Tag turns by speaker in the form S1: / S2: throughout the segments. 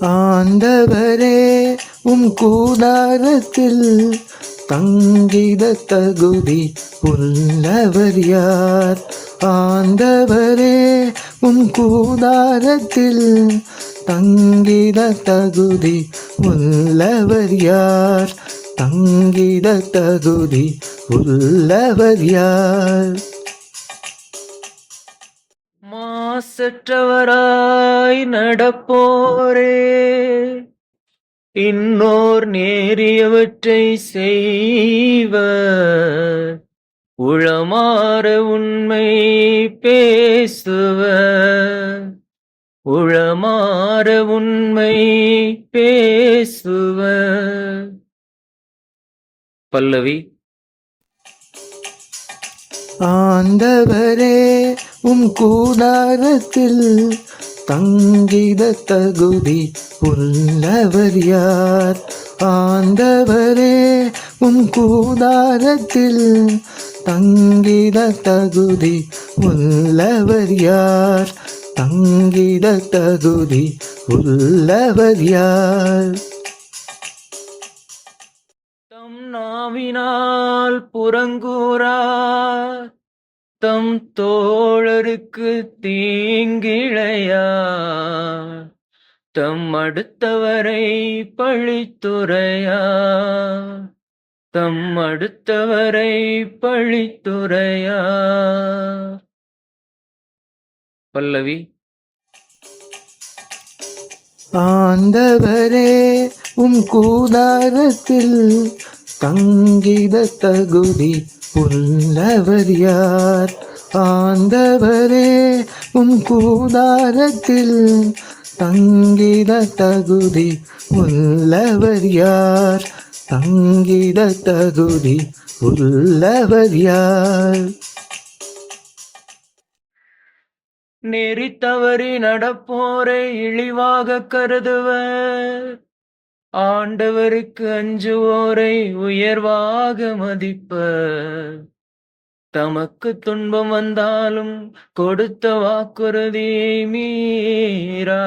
S1: ஆண்டவரே உம் கூடாரத்தில் தங்கிட தகுதி உள்ளவர் யார்? ஆண்டவரே உம் கூடாரத்தில் தங்கிட தகுதி உள்ளவர் யார்? தங்கிட தகுதி உள்ளவர் யார்?
S2: மாசற்றவராய் நடப்போரே. இன்னோர் நேரியவற்றை செய்வர் உளமாற உண்மை பேசுவர் உளமாற உண்மை பேசுவர் பல்லவி.
S1: ஆண்டவரே உம் கூடாரத்தில் தங்கிட தகுதி உள்ளவர் யார்? ஆண்டவரே உம் கூடாரத்தில் தங்கிட தகுதி உள்ளவர் யார்? தங்கிட தகுதி உள்ளவர் யார்?
S2: தம் நாவினால் புறங்கூறார். தம் தோழருக்கு தீங்கிழையா தம் அடுத்தவரை பழித்துறையா தம் அடுத்தவரை பழித்துறையா பல்லவி.
S1: ஆண்டவரே உம் கூடாரத்தில் தங்கிட தகுதி உள்ளவர் யார்? ஆண்டவரே உம் கூடாரத்தில் தங்கிட தகுதி உள்ளவர் யார்? தங்கிட தகுதி உள்ளவர் யார்?
S2: நடப்போரை இழிவாக கருதுவர். ஆண்டவருக்கு அஞ்சுவோரை உயர்வாக மதிப்ப. தமக்கு துன்பம் வந்தாலும் கொடுத்த வாக்குறுதியை மீறா.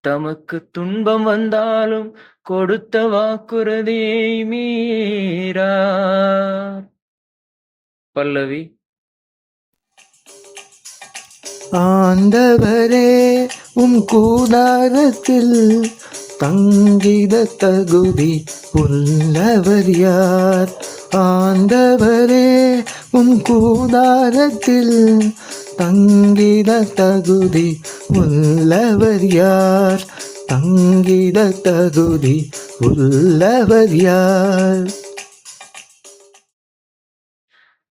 S2: தமக்கு துன்பம் வந்தாலும் கொடுத்த வாக்குறுதியை மீறா. பல்லவி.
S1: ஆண்டவரே உம் கூடாரத்தில் தங்கிட தகுதி உள்ளவர் யார்? ஆண்டவரே உம் கூடாரத்தில் தங்கிட தகுதி உள்ளவர் யார்? தங்கிட தகுதி உள்ளவர் யார்?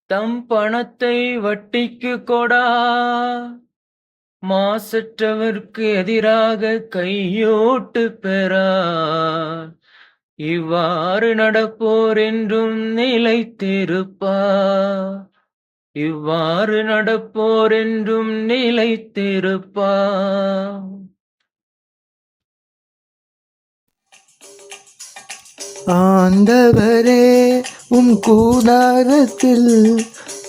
S2: தம் பணத்தை வட்டிக்கு கொடா. மாசற்றவர்க்கு எதிராக கையோட்டு பெறார். இவ்வாறு நடப்போர் என்றும் நிலைத்திருப்பார். இவ்வாறு நடப்போர் என்றும் நிலைத்திருப்பார்.
S1: ஆண்டவரே உம் கூடாரத்தில்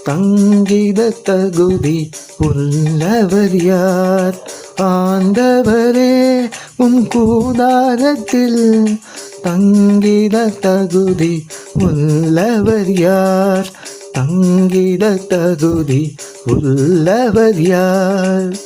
S1: தங்கிட தகுதி உள்ளவர் யார்? ஆண்டவரே உம் கூடாரத்தில் தங்கிட தகுதி உள்ளவர் யார்? தங்கிட தகுதி உள்ளவர் யார்?